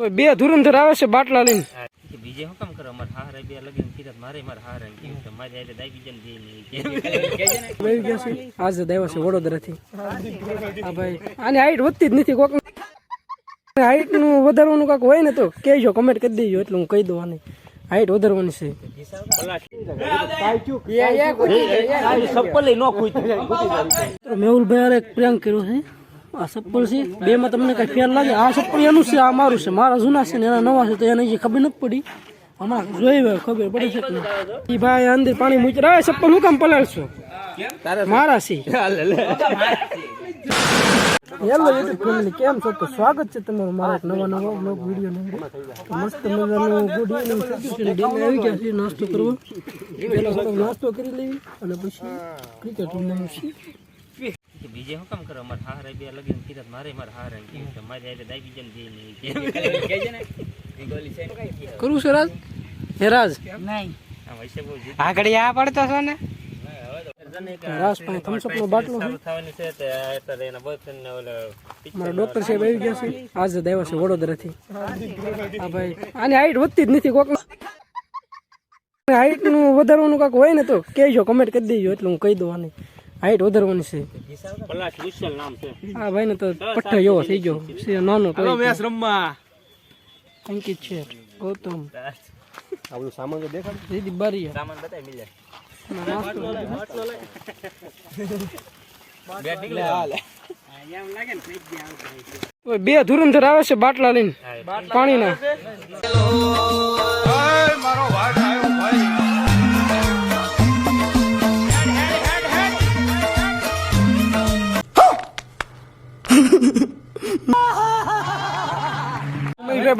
ઓય બે ધુરંધર આવે છે બાટલા લઈને બીજે હું કામ કરો અમારે હારે બે લગીન કીધા મારે મારે હારે કીધું તો મારે એટલે દાઈ બીજાને દે નહીં કે ગયા છે આજે આવ્યા છે વડોદરાથી હા ભાઈ આની હાઈટ વધતી જ નથી કોક હાઈટનું વધારવાનું કાક હોય ને તો કહેજો કમેન્ટ કરી દેજો એટલે હું કહી દઉં આની હાઈટ વધારવાની છે મેહુલભાઈ પ્રિયંક કર્યો છે આ ચપ્પલ છે. બે માં તમને કઈ ફેર લાગે? આ ચપ્પલ એનું છે આ મારું છે. મારા જૂના છે ને એના નવા છે તો એને જે ખબર નથી પડી. હમણાં જોઈ ખબર પડી છે ઈ ભાઈ અંદર પાણી મૂકી રહ્યા ચપ્પલ હું કામ પલાળશો? મારા છે. હેલો યુટ્યુબ ફેમિલી કેમ છો? તો સ્વાગત છે તમારું મારા એક નવા નવા બ્લોગ વીડિયો મસ્ત મજાનો ગુડ ઇવનિંગ છે આવી ગયા છે નાસ્તો કરવો? પહેલા નાસ્તો કરી લેવી અને પછી ક્રિકેટ રમવાનું છે. બીજે હું કામ કરો અમારે હારે બે લગીન કીધા મારે મારે હારે કીધું તો મારે આજે દાઈ બીજાને દે નહીં કરું છે રાજ? હે રાજ? આમ હશે બહુ જીદ. આગળ આ પડતો છો ને? નો છે છે. ને મારા ડોક્ટર સાહેબ આવી ગયા છે. આજે છે ભાઈ આની હાઈટ વધતી જ નથી કોક હાઈટનું વધારવાનું કાંક હોય ને તો કહેજો કમેન્ટ કરી દેજો એટલે હું કહી દઉં આની. હાઈટ વધારવાની છે. પલાશ વિશાલ નામ છે. આ ભાઈ ને તો પઠ્ઠો એવો થઈ ગયો. છે નાનો તો રમવા. અંકિત છે ગૌતમ. આપણું સામાન દેખાડ. દીદી બારીયા. સામાન બતાય મિલે. બે ધુરંધર આવે છે બાટલા લઈને. પાણીના.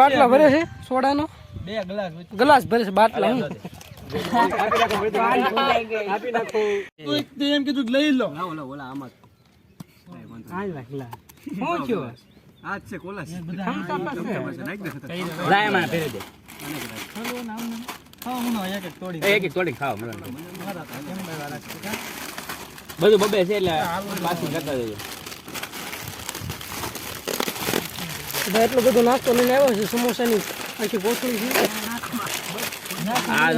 બાટલા ભરે છે? સોડાનો? બે ગ્લાસ ગ્લાસ ભરે છે બાટલા હું એમ કીધું લઈ લો. ના ઓલા ઓલા આમાં. આજ છે કોલા લાયમાં ફેરી દે એક એક તોડી એક એક તોડી ખાવ મને બધું બબે છે એટલે પાછી કરતા જજો. ભાઈ એટલો બધો નાસ્તો લઈને આવ્યો છે સમોસાની આખી કોથળી છે. આ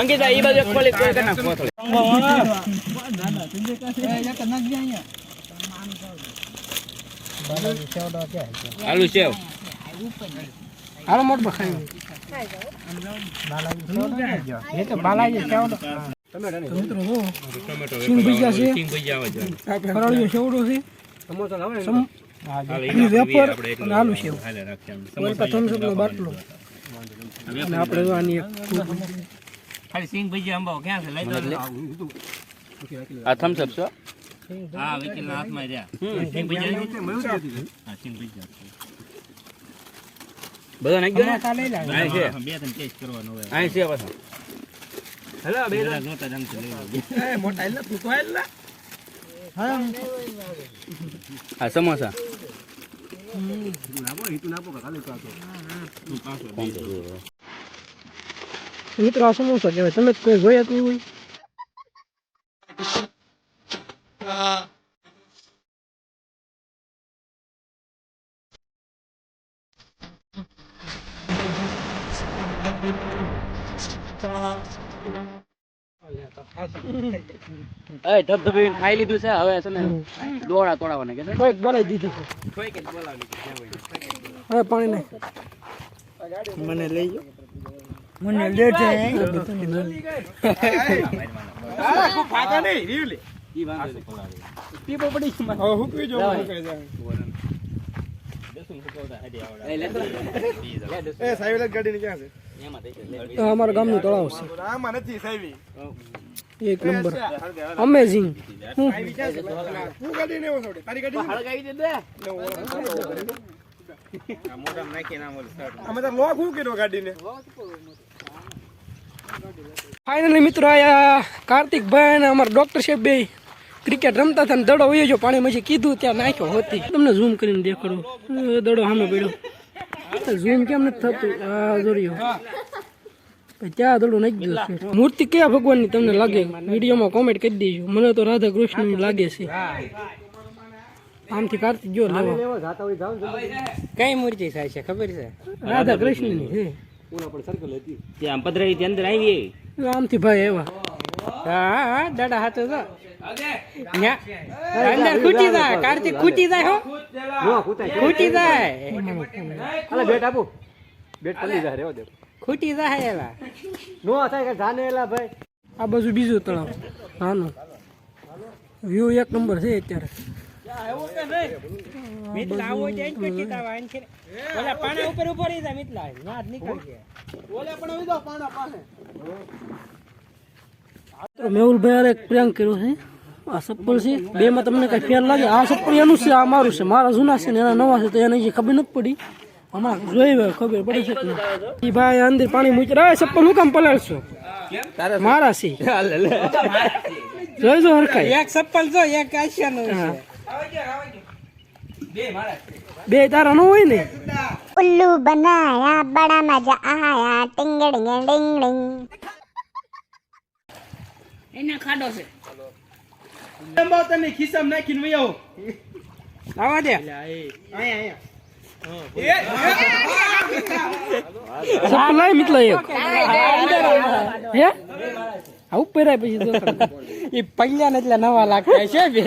અંકિતા ઈ બાજુ ખોલી કોઈ કના કોથળી આલુ સેવ. હાલો મોટ બખાઈ તો મિત્રો જો સિંગ ભજીયા છે. સિંગ ભજીયા છે. ફરાળીયો સેવડો સમ- ઈ અને આલુ સેવ હાલે રાખ્યા ઓલકા થમ્સઅપ નો બાટલો. અને આપણે જો આની ખાલી સિંગ ભજીયા અંબાવો ક્યાં છે? લઈ દો આ થમ્સ છો? હા વિકિલ હાથમાં રહ્યા. સિંગ ભજીયા હા સિંગ ભજીયા બધા નાખી ને? છે. બે ત્રણ ટેસ્ટ કરવાનો હોય. અહીં છે પાછા. હેલો બે નોટા જંગ છે મોટા એટલે તું એટલે આ સમોસા. મિત્રો આ સમોસા કહેવાય. તમે કોઈ જોયા જ નહીં હોય. એ ધબધબી ખાઈ લીધું છે હવે છે ને દોડા તોડાવાના કે કોઈક બોલાવી દીધું હવે પાણી નહીં મને લઈ જાઓ મને લે છે ફાકા નહીં રીવલી ઈ વાંધો પીપો પડી હવે હુકવી જો એ સાહેબ ગાડી ને ક્યાં છે તો અમારા ગામનું તળાવ આમાં નથી સાહેબ. છે એક નંબર. અમેઝિંગ હું ગાડી ને છોડે? તારી ગાડી અમે તો લોક હું કર્યો ગાડી ફાઇનલી મિત્રો આયા કાર્તિકભાઈ અને અમારા ડોક્ટર સાહેબ બે. ક્રિકેટ રમતા હતા ને દડો વયો જો પાણી પછી કીધું ત્યાં નાખ્યો હોતી. તમને ઝૂમ કરીને દેખાડો. દડો સામે પડ્યો. ઝૂમ કેમ નથી થતું? આ જોડ્યો ત્યાં દડો નાખી ગયો છે. મૂર્તિ કયા ભગવાનની તમને લાગે? વિડીયોમાં કોમેન્ટ કરી દેજો. મને તો રાધા કૃષ્ણની લાગે છે. આમથી કાર્તિક જો લેવા. કઈ મૂર્તિ થાય છે? ખબર છે? રાધા કૃષ્ણની છે ત્યાં પધરાવી અંદર આવી આમથી ભાઈ એવા હા હા દાડા હાથો તો. અંદર ખૂટી જાય કાર્તિક ખૂટી જાય હો. ખૂટી જાય. બેટ આપું. બેટ પલ્લી જાય રેવા દે ખૂટી જાય એલા. નો થાય કે જાને એલા ભાઈ. આ બાજુ બીજું તળાવ. નાનું વ્યૂ એક નંબર છે અત્યારે. મિતલા આવો જાય ને પછી તાવ આઈને છે. ઓલા પાણા ઉપર ઊભો રહી જા મિતલા. ના નીકળી ગયા મેહુલભાઈ એક પ્રેંક કર્યો છે. આ ચપ્પલ છે. બે માં તમને કઈ ફેર લાગે? આ ચપ્પલ એનું છે આ મારું છે. મારા જૂના છે ને એના નવા છે તો એને જે ખબર નથી પડી. હમણાં જોઈ ખબર પડી છે. એ ભાઈ અંદર પાણી મૂકી રહે ચપ્પલ હું કામ પલાળશો? મારા છે. જોઈજો હરખાઈ. એક ચપ્પલ જો એક આશિયાનો છે. બે તારા નો હોય ને? ઉલ્લુ બનાયા બડા મજા આયા ટિંગ ડિંગ ડિંગ ડિંગ એના ખાડો છે. લંબાવ તને ખિસ્સામ નાખીને વઈ આવો આવા દે અહીંયા અહીંયા મિત્ર એક હે. આવું પછી એ પૈયા એટલે નવા લાગતા છે બે.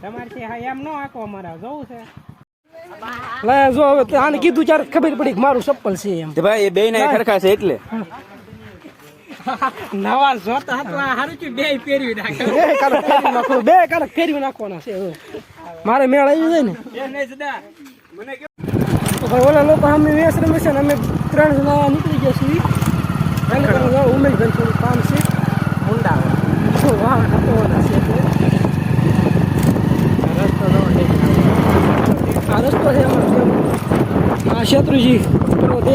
તમારે હા એમ નો આંકો અમારા જવું છે. લાય જો હવે આને કીધું ત્યારે ખબર પડી કે મારું ચપ્પલ છે એમ. ભાઈ એ બે ના ખરખા છે એટલે. નવા જોતા હતા હારું કે બે નાખે ફેરવી નાખો બે કારક ફેરવી નાખવાના છે મારે મેળ આવી જાય ને. તો ઓલા લોકો અમે વેસ રમે છે ને અમે ત્રણ જણા નીકળી ગયા છીએ. ઉમેશભાઈ થોડું કામ છે. મુંડા. વાહ છે એટલે. આ રસ્તો છે અમારો આ શેત્રુજી પર્વત